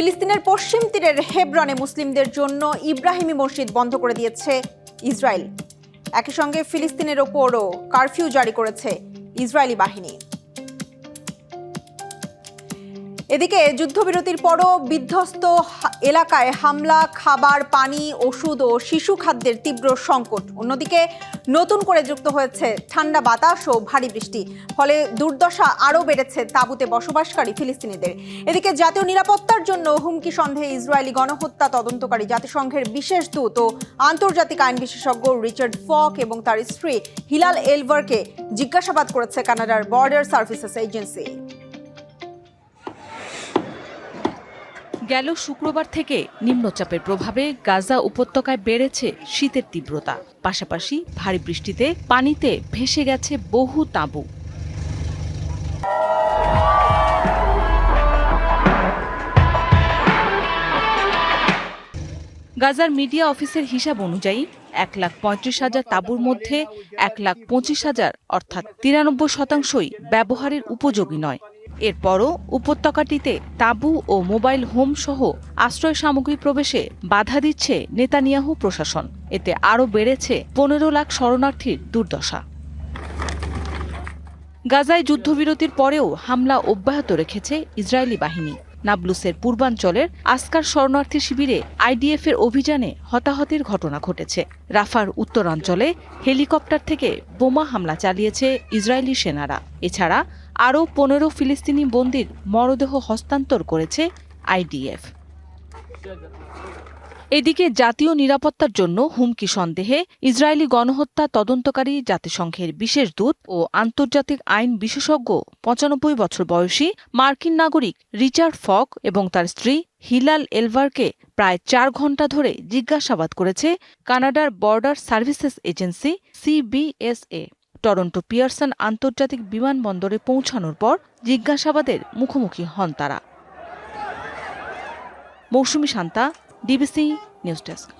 ফিলিস্তিনের পশ্চিম তীরের হেব্রনে মুসলিমদের জন্য ইব্রাহিমী মসজিদ বন্ধ করে দিয়েছে ইসরায়েল। একই সঙ্গে ফিলিস্তিনের ওপরও কারফিউ জারি করেছে ইসরায়েলি বাহিনী। এদিকে যুদ্ধবিরতির পরও বিধ্বস্ত এলাকায় হামলা, খাবার, পানি, ওষুধ ও শিশু খাদ্যের তীব্র সংকট। অন্যদিকে নতুন করে যুক্ত হয়েছে ঠান্ডা বাতাস ও ভারী বৃষ্টি। ফলে দুর্দশা আরও বেড়েছে তাঁবুতে বসবাসকারী ফিলিস্তিনিদের। এদিকে জাতীয় নিরাপত্তার জন্য হুমকি সন্দেহে ইসরায়েলি গণহত্যা তদন্তকারী জাতিসংঘের বিশেষ দূত ও আন্তর্জাতিক আইন বিশেষজ্ঞ রিচার্ড ফক এবং তার স্ত্রী হিলাল এলভারকে জিজ্ঞাসাবাদ করেছে কানাডার বর্ডার সার্ভিসেস এজেন্সি। গেল শুক্রবার থেকে নিম্নচাপের প্রভাবে গাজা উপত্যকায় বেড়েছে শীতের তীব্রতা। পাশাপাশি ভারী বৃষ্টিতে পানিতে ভেসে গেছে বহু তাঁবু। গাজার মিডিয়া অফিসের হিসাব অনুযায়ী, এক লাখ পঁয়ত্রিশ হাজার তাঁবুর মধ্যে এক লাখ পঁচিশ হাজার, অর্থাৎ তিরানব্বই শতাংশই ব্যবহারের উপযোগী নয়। এরপরও উপত্যকাটিতে তাঁবু ও মোবাইল হোম সহ আশ্রয় সামগ্রী প্রবেশে বাধা দিচ্ছে নেতানিয়াহু প্রশাসন। এতে আরও বেড়েছে পনেরো লাখ শরণার্থীর দুর্দশা। গাজায় যুদ্ধবিরতির পরেও হামলা অব্যাহত রেখেছে ইসরায়েলি বাহিনী। নাবলুসের পূর্বাঞ্চলের আসকার শরণার্থী শিবিরে আইডিএফ এর অভিযানে হতাহতের ঘটনা ঘটেছে। রাফার উত্তরাঞ্চলে হেলিকপ্টার থেকে বোমা হামলা চালিয়েছে ইসরায়েলি সেনারা। এছাড়া আরও পনেরো ফিলিস্তিনি বন্দির মরদেহ হস্তান্তর করেছে আইডিএফ। এদিকে জাতীয় নিরাপত্তার জন্য হুমকি সন্দেহে ইসরায়েলি গণহত্যা তদন্তকারী জাতিসংঘের বিশেষ দূত ও আন্তর্জাতিক আইন বিশেষজ্ঞ পঁচানব্বই বছর বয়সী মার্কিন নাগরিক রিচার্ড ফক এবং তার স্ত্রী হিলাল এলভারকে প্রায় চার ঘণ্টা ধরে জিজ্ঞাসাবাদ করেছে কানাডার border services agency CBSA. Toronto Pearson আন্তর্জাতিক বিমানবন্দরে পৌঁছানোর পর জিজ্ঞাসাবাদের মুখোমুখি হন তারা। Mousumi Shanta DBC news desk